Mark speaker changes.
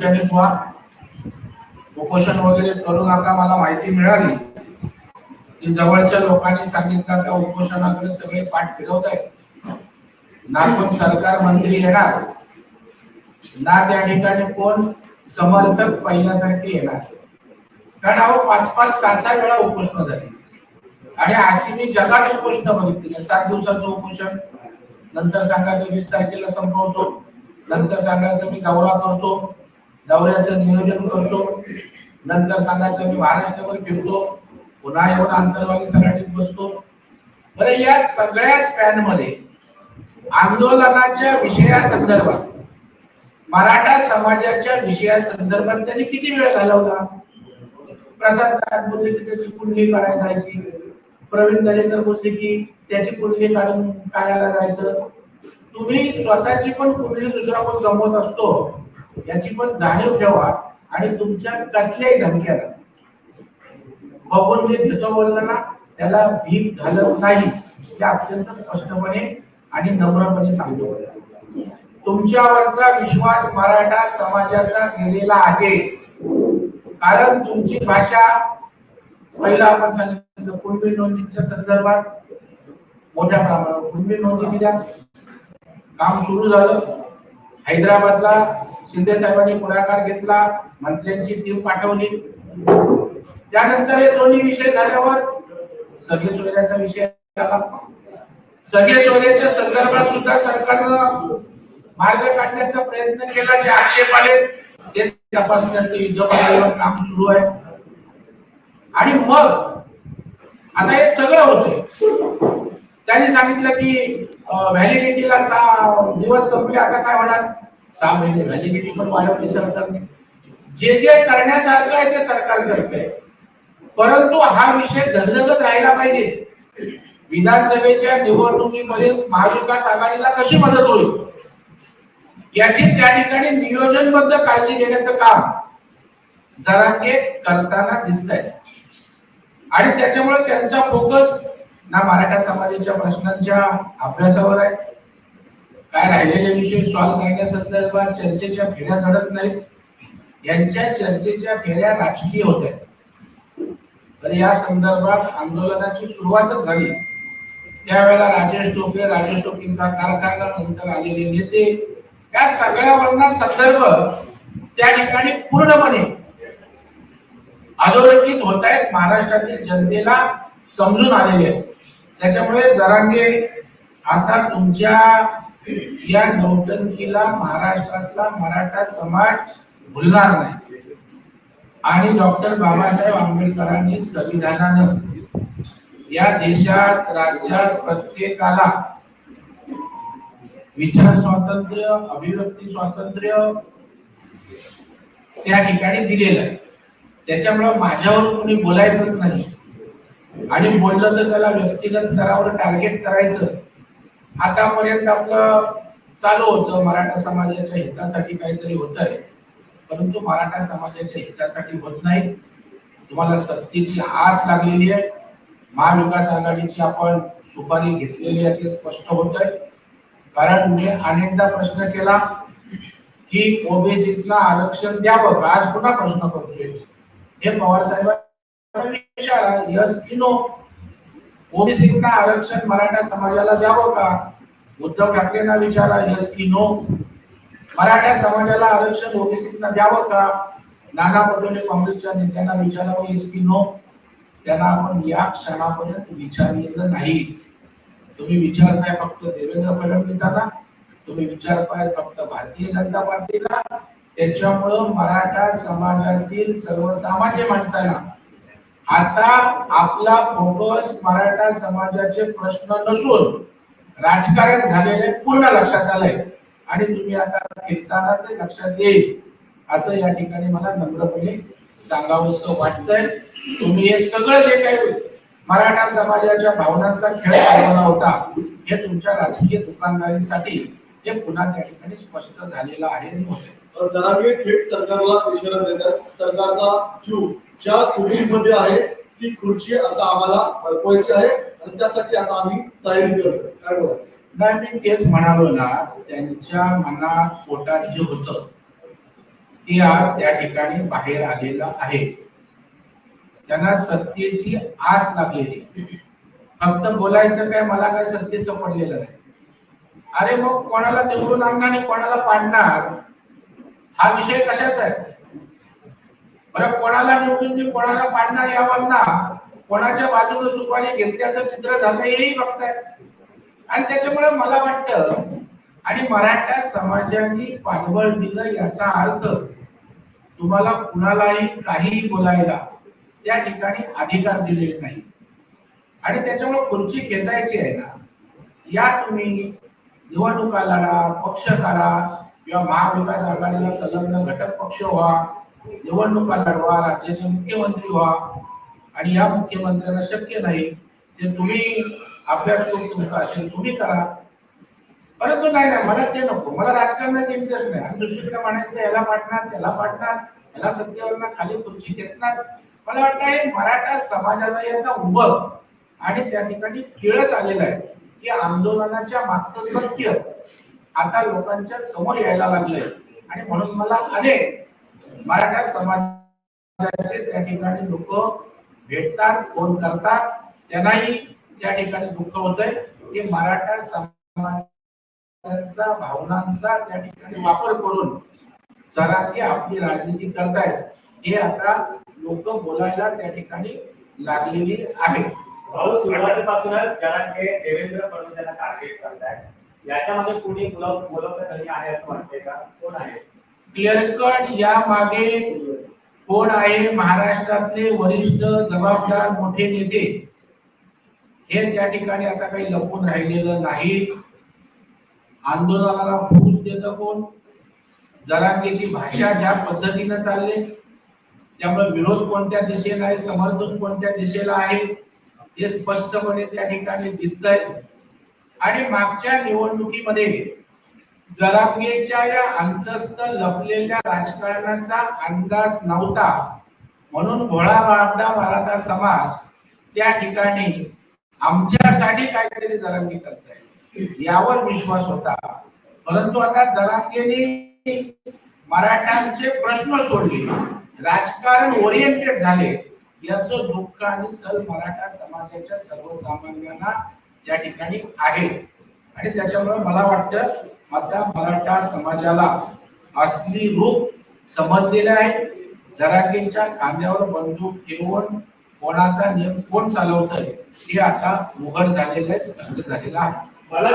Speaker 1: व्हा उपोषण वगैरे करू नका मला माहिती मिळाली. की जवळच्या लोकांनी सांगितलं त्या उपोषणाकडे सगळे पाठ फिरवत आहेत ना कोण सरकार मंत्री येणार ना त्या ठिकाणी कोण समर्थक पहिल्यासारखे येणार. कारण अहो पाच पाच सहा सहा वेळा उपोषण झाली. आणि अशी मी जगात उपोषण बघितली सात दिवसाचं उपोषण नंतर सांगायचं वीस तारखेला संपवतो नंतर सांगायचं मी दौरा करतो. दौऱ्याचं नियोजन करतो. नंतर सांगायचं मी महाराष्ट्रावर फिरतो. पुन्हा येऊन आंतरवादी सराटीत बसतो बरं या सगळ्या स्पॅनमध्ये आंदोलनाच्या विषयासंदर्भात मराठा समाजाच्या विषयासंदर्भात त्यांनी किती वेळ घालवला? प्रसाद बोलले की त्याची कुंडली काढायला जायची. प्रवीण दरेकर बोलले की त्याची कुंडली काढून काढायला जायचं. तुम्ही स्वतःची पण कुंडली दुसरा कोण जमवत असतो? याची पण जाणीव ठेवा आणि तुमच्या कसल्याही धमक्याला. बघून जे घेतो बोललं ना त्याला भीक घालत नाही हे अत्यंत स्पष्टपणे आणि नम्रपणे सांगतो. तुमच्यावरचा विश्वास मराठा समाजाचा गेलेला आहे. कारण तुमची भाषा पहिला आपण सांगितलं कुणबी नोंदीच्या संदर्भात मोठ्या प्रमाणावर कुणबी नोंदी दिल्या. काम सुरू झालं. हैदराबादला शिंदे साहेबांनी पुढाकार घेतला मंत्र्यांची टीम पाठवली. त्यानंतर हे दोन्ही विषय झाल्यावर सगळे सोयऱ्याचा विषय आला सगळे सोयऱ्याच्या संदर्भात सुद्धा सरकारनं मार्ग काढण्याचा प्रयत्न केला. जे आक्षेप आले ते तपासण्याचं युद्ध पातळीवर काम सुरू आहे. आणि मग आता हे सगळं होतंय. त्यांनी सांगितलं की व्हॅलिडिटीला सहा दिवस संपले. आता काय होणार? सहा महिने व्हॅलिडिटी पण वाढवली सरकारने. जे जे करण्यासारखं आहे ते सरकार करतंय. परंतु हा विषय धगधगत राहिला पाहिजे. विधानसभेच्या निवडणुकीमध्ये महाविकास आघाडीला कशी मदत होईल? याची त्या ठिकाणी नियोजनबद्ध काळजी घेण्याचं काम जरांगे करताना दिसत आहे आणि त्याच्यामुळे त्यांचा फोकस ना मराठा समाजाच्या प्रश्नांच्या अभ्यासावर आहे काय राहिलेले विषय सॉल्व्ह करण्यासंदर्भात चर्चेच्या फेऱ्या झडत नाहीत. यांच्या चर्चेच्या फेऱ्या राजकीय होत आहेत तर या संदर्भात आंदोलनाची सुरुवातच झाली. त्यावेळेला राजेश टोपे राजेश टोपेंचा कारखाना नंतर आलेले नेते या सगळ्यावरना संदर्भ त्या ठिकाणी पूर्णपणे अधोरेखित होत आहेत. महाराष्ट्रातील जनतेला समजून आलेले आहेत. त्याच्यामुळे जरांगे आता तुमच्या या नौटंकीला महाराष्ट्रातला मराठा समाज भुलणार नाही. आणि डॉक्टर बाबासाहेब आंबेडकरांनी संविधानानं या देशात राज्यात प्रत्येकाला विचार स्वातंत्र्य अभिव्यक्ती स्वातंत्र्य त्या ठिकाणी दिलेलं आहे. त्याच्यामुळे माझ्यावर कोणी बोलायचंच नाही. आणि बोललं तर त्याला व्यक्तिगत स्तरावर टार्गेट करायचं. आतापर्यंत आपलं चालू होतं. मराठा समाजाच्या हितासाठी काहीतरी होत आहे परंतु मराठा समाजाच्या हितासाठी होत नाही. तुम्हाला सत्तेची आस लागलेली आहे. महाविकास आघाडीची आपण सुपारी घेतलेली आहे ते स्पष्ट होत आहे कारण मी अनेकदा प्रश्न केला की ओबीसीतला आरक्षण द्यावं का? आज पुन्हा प्रश्न करतोय. हे पवार साहेबांना विचारा यस की नो ओबीसींना आरक्षण मराठा समाजाला द्यावं का? उद्धव ठाकरेंना विचारा यस की नो मराठा समाजाला आरक्षण ओबीसींना द्यावं का? नाना पटोले काँग्रेसच्या नेत्यांना विचारावं यस की नो त्यांना आपण या क्षणापर्यंत विचारलेलं नाही. तुम्ही विचारताय फक्त देवेंद्र फडणवीसांना तुम्ही विचारताय फक्त भारतीय जनता पार्टीला. त्याच्यामुळं मराठा समाजातील सर्वसामान्य माणसाला आता आपला फोकस मराठा समाजाचे प्रश्न नसून राजकारण झालेले पूर्ण लक्षात आलंय. आणि तुम्ही आता फिरताना ते लक्षात येईल असं या ठिकाणी मला नम्रपणे सांगावंसं वाटतंय. तुम्ही हे सगळं जे काही मराठा समाजाच्या भावनांचा खेळ चालवला होता हे तुमच्या राजकीय दुकानदारीसाठी हे पुन्हा त्या ठिकाणी स्पष्ट झालेलं आहे. होतंय.
Speaker 2: जरांगे थेट सरकारला इशारा देतात. सरकारचा क्यू ज्या खुर्चीमध्ये आहे ती खुर्ची आता आम्हाला अडकवायची आहे आणि त्यासाठी आता आम्ही तयारी करतोय. काय बोला
Speaker 1: नाही मी तेच म्हणालो ना त्यांच्या मनात पोटात जे होतं ते आज त्या ठिकाणी बाहेर आलेलं आहे. त्यांना सत्तेची आस लागलेली. फक्त बोलायचं काय मला काय सत्तेचं पडलेलं नाही. अरे मग कोणाला निवडून आणणार आणि कोणाला पाडणार? हा विषय कशाचा आहे? बरं कोणाला निवडून कोणाला पाडणार यावर ना कोणाच्या बाजूने सुपारी घेतल्याचं चित्र झालं हेही बघताय. आणि त्याच्यामुळे मला वाटतं आणि मराठा समाजाने पाठबळ दिलं याचा अर्थ तुम्हाला कुणालाही काहीही बोलायला त्या ठिकाणी अधिकार दिले नाही. आणि त्याच्यामुळे खुर्ची खेचायची आहे ना या तुम्ही निवडणुका लढा पक्ष करा किंवा महाविकास आघाडीला संलग्न घटक पक्ष व्हा निवडणुका लढवा राज्याचे मुख्यमंत्री व्हा. आणि या मुख्यमंत्र्यांना शक्य नाही ते तुम्ही अभ्यास करून तुमचा असेल तुम्ही करा. परंतु नाही नाही मला ते नको. मला राजकारणात इंटरेस्ट नाही. आणि दुसरीकडे म्हणायचं याला पाठणार त्याला पाठणार याला सत्तेवर खाली खुर्ची खेचणार. मला वाटतं हे मराठा समाजाला याचा उभं आणि त्या ठिकाणी खेळच आलेला आहे. की आंदोलनाच्या मागचं सत्य आता लोकांच्या समोर यायला लागलंय. आणि म्हणून मला अनेक मराठा समाजाचे त्या ठिकाणी लोक भेटतात फोन करतात. त्यांनाही त्या ठिकाणी दुःख होतंय. की मराठा समाजाचा भावनांचा त्या ठिकाणी वापर करून सरांनी आपली राजनीती करतायत हे आता लोक बोलायला त्या ठिकाणी लागलेली आहेत.
Speaker 3: भाऊ सुरुवातीपासूनच हे देवेंद्र फडणवीस यांना टार्गेट करताय. याच्यामध्ये कुणी उपलब्ध कधी आहे असं वाटतंय का? कोण आहे?
Speaker 1: क्लिअर कट या मागे कोण आहे? महाराष्ट्रातले वरिष्ठ जबाबदार मोठे नेते. हे त्या ठिकाणी आता काही लपून राहिलेलं नाही. आंदोलनाला फूस देत कोण? जरांगेची भाषा ज्या पद्धतीनं चालले त्यामुळे विरोध कोणत्या दिशेला आहे? समर्थन कोणत्या दिशेला आहे? हे स्पष्टपणे त्या ठिकाणी दिसतंय. आणि मागच्या निवडणुकीमध्ये जरांगेच्या या अंतस्थ लपलेल्या राजकारणाचा अंदाज नव्हता. म्हणून भोळा बाबडा मराठा समाज त्या ठिकाणी आमच्यासाठी काहीतरी जरांगे करताय. यावर विश्वास होता. परंतु आता जरांगेने मराठ्यांचे प्रश्न सोडले. राजकारण ओरिएंटेड झाले. याचं दुःख आणि सल मराठा समाजाच्या सर्वसामान्यांना त्या ठिकाणी आहे. आणि त्याच्यामुळे मला वाटतं आता मराठा समाजाला असली रूप समजलेलं आहे. जराकेच्या खांद्यावर बंदूक ठेवून कोणाचा नियम कोण चालवतोय हे आता उघड झालेलं आहे स्पष्ट झालेलं आहे.
Speaker 2: मला